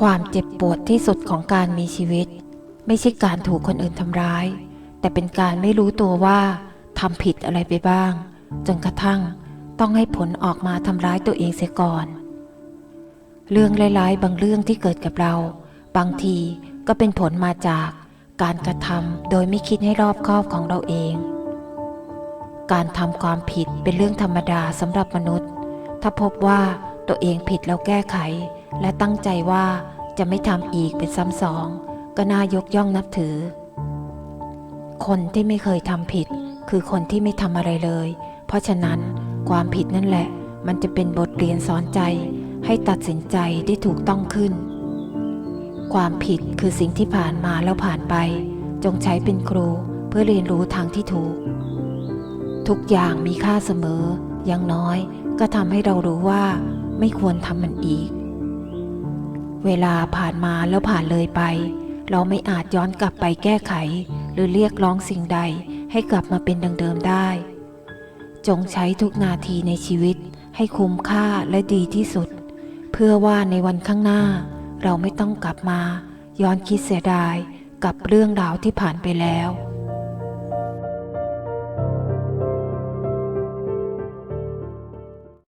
ความเจ็บปวดที่สุดของการมีชีวิต ไม่ใช่การถูกคนอื่นทำร้าย แต่เป็นการไม่รู้ตัวว่าทำผิดอะไรไปบ้าง จนกระทั่งต้องให้ผลออกมาทำร้ายตัวเองเสียก่อน เรื่องร้ายๆ บางเรื่องที่เกิดกับเรา บางทีก็เป็นผลมาจากการกระทำโดยไม่คิดให้รอบคอบของเราเอง การทำความผิดเป็นเรื่องธรรมดาสำหรับมนุษย์ ถ้าพบว่าตัวเองผิดแล้วแก้ไข และตั้งใจว่าจะไม่ทำอีกเป็นซ้ำสอง ก็น่ายกย่องนับถือ คนที่ไม่เคยทำผิด คือคนที่ไม่ทำอะไรเลย เพราะฉะนั้นความผิดนั่นแหละ มันจะเป็นบทเรียนสอนใจ ให้ตัดสินใจได้ถูกต้องขึ้น ความผิดคือสิ่งที่ผ่านมาแล้วผ่านไป จงใช้เป็นครูเพื่อเรียนรู้ทางที่ถูก ทุกอย่างมีค่าเสมออย่างน้อยก็ทำให้เรารู้ว่าไม่ควรทำมันอีก เวลาผ่านมาแล้วผ่านเลยไป เราไม่อาจย้อนกลับไปแก้ไข หรือเรียกร้องสิ่งใดให้กลับมาเป็นดังเดิมได้ จงใช้ทุกนาทีในชีวิตให้คุ้มค่าและดีที่สุด เพื่อว่าในวันข้างหน้า เราไม่ต้องกลับมา ย้อนคิดเสียดายกับเรื่องราวที่ผ่านไปแล้ว